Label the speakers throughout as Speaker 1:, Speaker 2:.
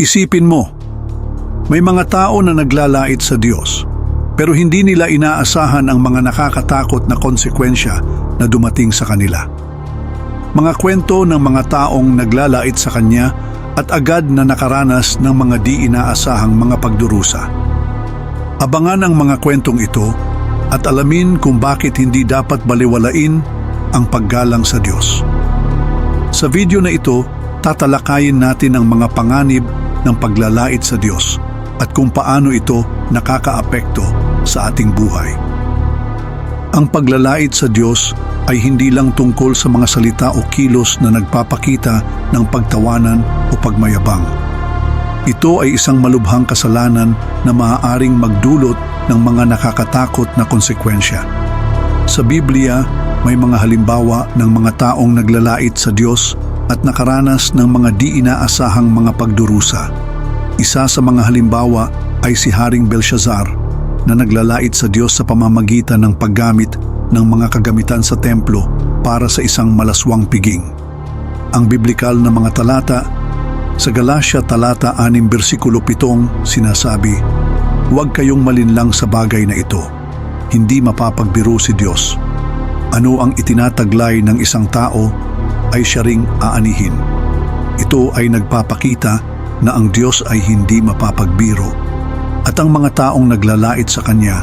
Speaker 1: Isipin mo, may mga tao na naglalait sa Diyos, pero hindi nila inaasahan ang mga nakakatakot na konsekwensya na dumating sa kanila. Mga kwento ng mga taong naglalait sa Kanya at agad na nakaranas ng mga di inaasahang mga pagdurusa. Abangan ang mga kwentong ito at alamin kung bakit hindi dapat baliwalain ang paggalang sa Diyos. Sa video na ito, tatalakayin natin ang mga panganib ng paglalait sa Diyos at kung paano ito nakakaapekto sa ating buhay. Ang paglalait sa Diyos ay hindi lang tungkol sa mga salita o kilos na nagpapakita ng pagtawanan o pagmayabang. Ito ay isang malubhang kasalanan na maaaring magdulot ng mga nakakatakot na konsekwensya. Sa Biblia, may mga halimbawa ng mga taong naglalait sa Diyos at nakaranas ng mga di inaasahang mga pagdurusa. Isa sa mga halimbawa ay si Haring Belshazzar na naglalait sa Diyos sa pamamagitan ng paggamit ng mga kagamitan sa templo para sa isang malaswang piging. Ang biblikal na mga talata sa Galatia talata 6 bersikulo 7 sinasabi, Huwag kayong malinlang sa bagay na ito. Hindi mapapagbiro si Diyos. Ano ang itinataglay ng isang tao ay siya ring aanihin. Ito ay nagpapakita na ang Diyos ay hindi mapapagbiro at ang mga taong naglalait sa Kanya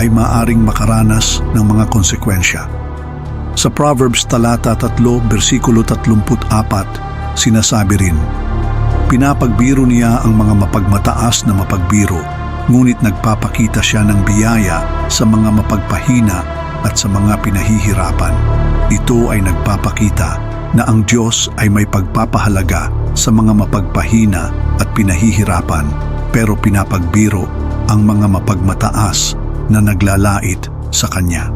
Speaker 1: ay maaring makaranas ng mga konsekwensya. Sa Proverbs talata 3 bersikulo 34 sinasabi rin, Pinapagbiro niya ang mga mapagmataas na mapagbiro, ngunit nagpapakita siya ng biyaya sa mga mapagpahina at sa mga pinahihirapan. Ito ay nagpapakita na ang Diyos ay may pagpapahalaga sa mga mapagpahina at pinahihirapan pero pinapagbiro ang mga mapagmataas na naglalait sa Kanya.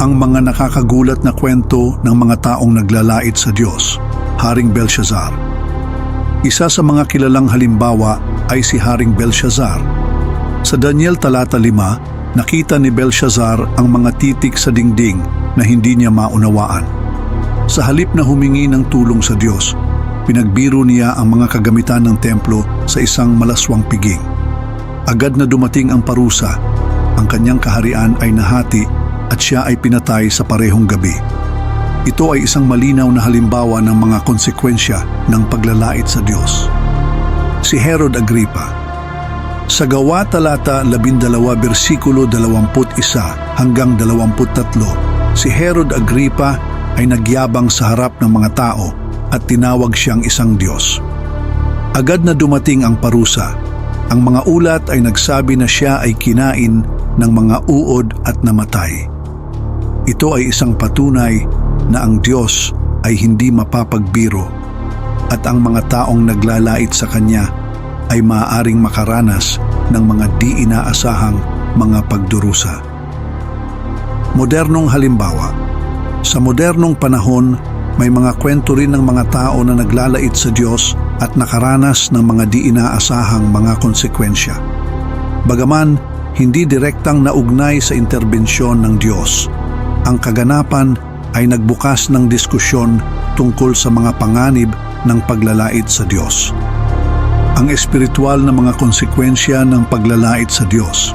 Speaker 1: Ang mga nakakagulat na kwento ng mga taong naglalait sa Diyos, Haring Belshazzar. Isa sa mga kilalang halimbawa ay si Haring Belshazzar. Sa Daniel talata 5, nakita ni Belshazzar ang mga titik sa dingding na hindi niya maunawaan. Sa halip na humingi ng tulong sa Diyos, pinagbiro niya ang mga kagamitan ng templo sa isang malaswang piging. Agad na dumating ang parusa, ang kanyang kaharian ay nahati at siya ay pinatay sa parehong gabi. Ito ay isang malinaw na halimbawa ng mga konsekwensya ng paglalait sa Diyos. Si Herod Agripa Sa gawa talata 12 bersikulo 21 hanggang 23, si Herod Agripa ay nagyabang sa harap ng mga tao at tinawag siyang isang Diyos. Agad na dumating ang parusa. Ang mga ulat ay nagsabi na siya ay kinain ng mga uod at namatay. Ito ay isang patunay na ang Diyos ay hindi mapapagbiro at ang mga taong naglalait sa Kanya ay maaaring makaranas ng mga di inaasahang mga pagdurusa. Modernong halimbawa, sa modernong panahon may mga kwento rin ng mga tao na naglalait sa Diyos at nakaranas ng mga di inaasahang mga konsekwensya. Bagaman hindi direktang naugnay sa interbensyon ng Diyos, ang kaganapan ay nagbukas ng diskusyon tungkol sa mga panganib ng paglalait sa Diyos. Ang espiritual na mga konsekwensya ng paglalait sa Diyos,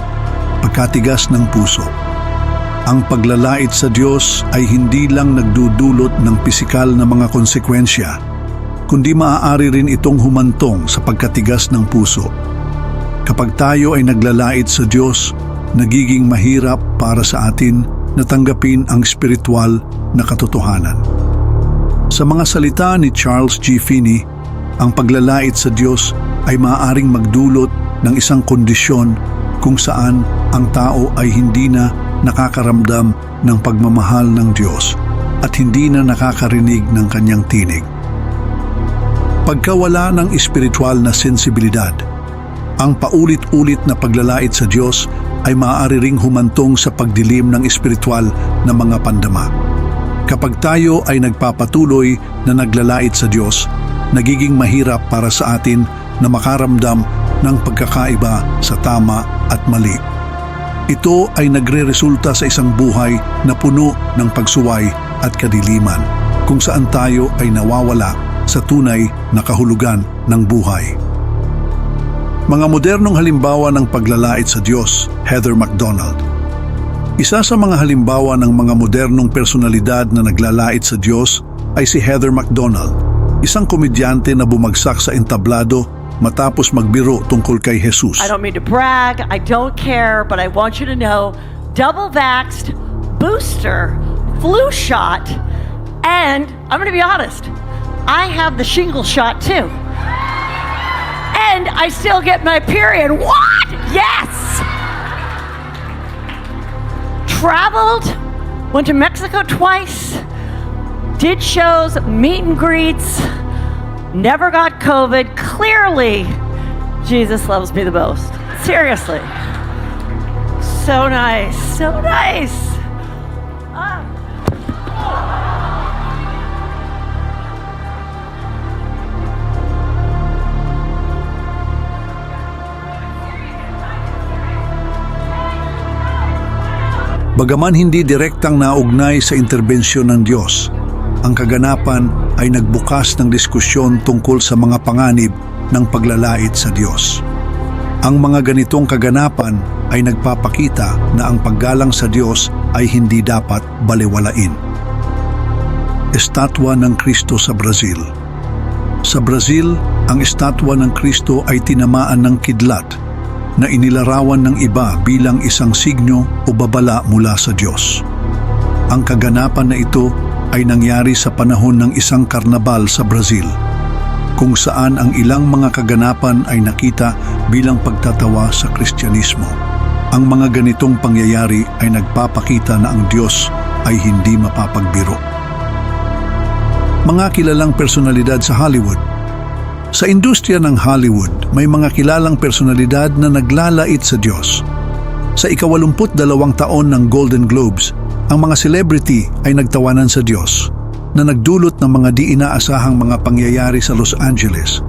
Speaker 1: pagkatigas ng puso, ang paglalait sa Diyos ay hindi lang nagdudulot ng pisikal na mga konsekwensya, kundi maaari rin itong humantong sa pagkatigas ng puso. Kapag tayo ay naglalait sa Diyos, nagiging mahirap para sa atin na tanggapin ang spiritual na katotohanan. Sa mga salita ni Charles G. Finney, ang paglalait sa Diyos ay maaaring magdulot ng isang kondisyon kung saan ang tao ay hindi na nakakaramdam ng pagmamahal ng Diyos at hindi na nakakarinig ng kanyang tinig. Pagkawala ng espiritual na sensibilidad, ang paulit-ulit na paglalait sa Diyos ay maaari ring humantong sa pagdilim ng espiritual na mga pandama. Kapag tayo ay nagpapatuloy na naglalait sa Diyos, nagiging mahirap para sa atin na makaramdam ng pagkakaiba sa tama at mali. Ito ay nagre-resulta sa isang buhay na puno ng pagsuway at kadiliman kung saan tayo ay nawawala sa tunay na kahulugan ng buhay. Mga modernong halimbawa ng paglalait sa Diyos, Heather MacDonald. Isa sa mga halimbawa ng mga modernong personalidad na naglalait sa Diyos ay si Heather MacDonald, isang komedyante na bumagsak sa entablado matapos magbiro tungkol kay Jesus.
Speaker 2: I don't mean to brag, I don't care, but I want you to know double vaxxed, booster, flu shot, and I'm going to be honest, I have the shingle shot too. And I still get my period. What? Yes! Traveled, went to Mexico twice, did shows, meet and greets, never got COVID. Clearly, Jesus loves me the most. Seriously. So nice. So nice. Ah.
Speaker 1: Bagaman hindi direktang naugnay sa interbensyon ng Diyos, ang kaganapan ay nagbukas ng diskusyon tungkol sa mga panganib ng paglalait sa Diyos. Ang mga ganitong kaganapan ay nagpapakita na ang paggalang sa Diyos ay hindi dapat baliwalain. Estatwa ng Kristo sa Brazil Sa Brazil, ang estatwa ng Kristo ay tinamaan ng kidlat na inilarawan ng iba bilang isang signo o babala mula sa Diyos. Ang kaganapan na ito ay nangyari sa panahon ng isang karnabal sa Brazil, kung saan ang ilang mga kaganapan ay nakita bilang pagtatawa sa Kristyanismo. Ang mga ganitong pangyayari ay nagpapakita na ang Diyos ay hindi mapapagbiro. Mga kilalang personalidad sa Hollywood sa industriya ng Hollywood, may mga kilalang personalidad na naglalait sa Diyos. Sa ikawalumput dalawang taon ng Golden Globes, ang mga celebrity ay nagtawanan sa Diyos na nagdulot ng mga di inaasahang mga pangyayari sa Los Angeles.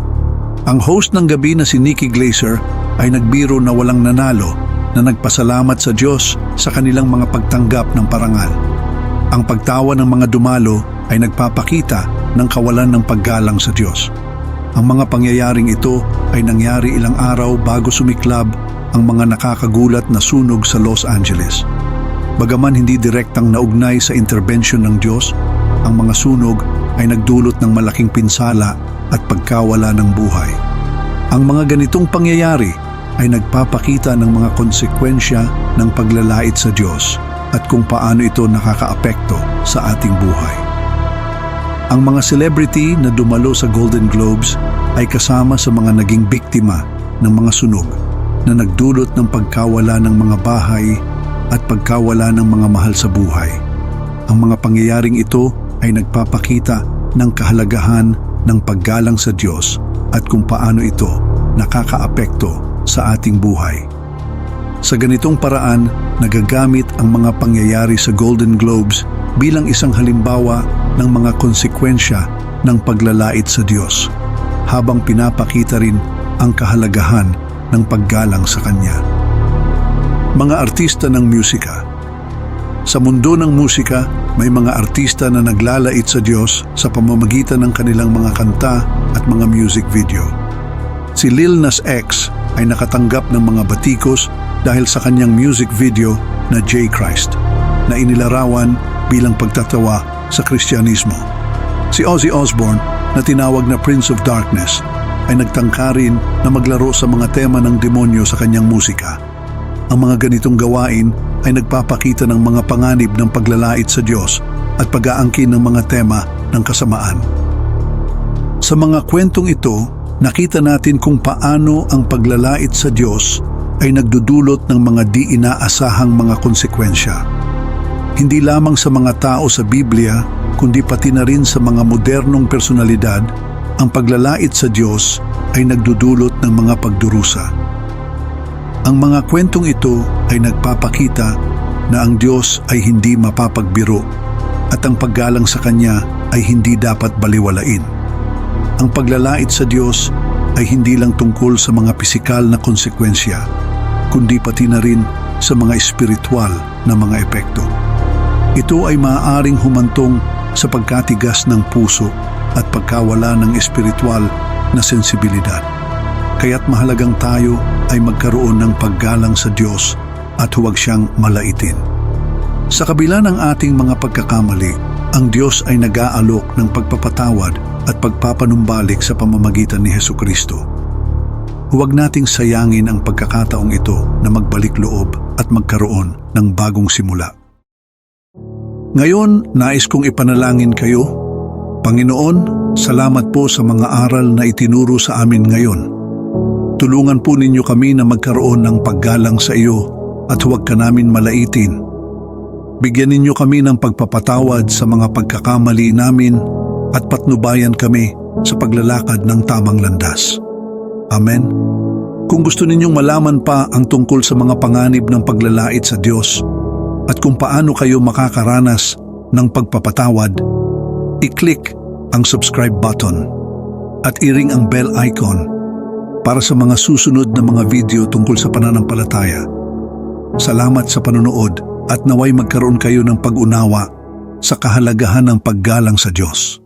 Speaker 1: Ang host ng gabi na si Nikki Glaser ay nagbiro na walang nanalo na nagpasalamat sa Diyos sa kanilang mga pagtanggap ng parangal. Ang pagtawa ng mga dumalo ay nagpapakita ng kawalan ng paggalang sa Diyos. Ang mga pangyayaring ito ay nangyari ilang araw bago sumiklab ang mga nakakagulat na sunog sa Los Angeles. Bagaman hindi direktang naugnay sa intervention ng Diyos, ang mga sunog ay nagdulot ng malaking pinsala at pagkawala ng buhay. Ang mga ganitong pangyayari ay nagpapakita ng mga konsekwensya ng paglalait sa Diyos at kung paano ito nakakaapekto sa ating buhay. Ang mga celebrity na dumalo sa Golden Globes ay kasama sa mga naging biktima ng mga sunog na nagdulot ng pagkawala ng mga bahay at pagkawala ng mga mahal sa buhay. Ang mga pangyayaring ito ay nagpapakita ng kahalagahan ng paggalang sa Diyos at kung paano ito nakakaapekto sa ating buhay. Sa ganitong paraan, nagagamit ang mga pangyayari sa Golden Globes bilang isang halimbawa ng mga konsekwensya ng paglalait sa Diyos, habang pinapakita rin ang kahalagahan ng paggalang sa Kanya. Mga artista ng musika Sa mundo ng musika, may mga artista na naglalait sa Diyos sa pamamagitan ng kanilang mga kanta at mga music video. Si Lil Nas X ay nakatanggap ng mga batikos dahil sa kanyang music video na J. Christ na inilarawan bilang pagtatawa sa Kristyanismo. Si Ozzy Osbourne na tinawag na Prince of Darkness ay nagtangka rin na maglaro sa mga tema ng demonyo sa kanyang musika. Ang mga ganitong gawain ay nagpapakita ng mga panganib ng paglalait sa Diyos at pag-aangkin ng mga tema ng kasamaan. Sa mga kwentong ito, nakita natin kung paano ang paglalait sa Diyos ay nagdudulot ng mga di inaasahang mga konsekwensya. Hindi lamang sa mga tao sa Biblia, kundi pati na rin sa mga modernong personalidad, ang paglalait sa Diyos ay nagdudulot ng mga pagdurusa. Ang mga kwentong ito ay nagpapakita na ang Diyos ay hindi mapapagbiro at ang paggalang sa Kanya ay hindi dapat baliwalain. Ang paglalait sa Diyos ay hindi lang tungkol sa mga pisikal na konsekwensya, kundi pati na rin sa mga espiritual na mga epekto. Ito ay maaaring humantong sa pagkatigas ng puso at pagkawala ng espiritual na sensibilidad. Kaya't mahalagang tayo ay magkaroon ng paggalang sa Diyos at huwag siyang malaitin. Sa kabila ng ating mga pagkakamali, ang Diyos ay nag-aalok ng pagpapatawad at pagpapanumbalik sa pamamagitan ni Heso Kristo. Huwag nating sayangin ang pagkakataong ito na magbalik loob at magkaroon ng bagong simula. Ngayon, nais kong ipanalangin kayo. Panginoon, salamat po sa mga aral na itinuro sa amin ngayon. Tulungan po ninyo kami na magkaroon ng paggalang sa iyo at huwag ka namin malaitin. Bigyan ninyo kami ng pagpapatawad sa mga pagkakamali namin at patnubayan kami sa paglalakad ng tamang landas. Amen. Kung gusto ninyong malaman pa ang tungkol sa mga panganib ng paglalait sa Diyos at kung paano kayo makakaranas ng pagpapatawad, i-click ang subscribe button at i-ring ang bell icon para sa mga susunod na mga video tungkol sa pananampalataya. Salamat sa panonood at naway magkaroon kayo ng pag-unawa sa kahalagahan ng paggalang sa Diyos.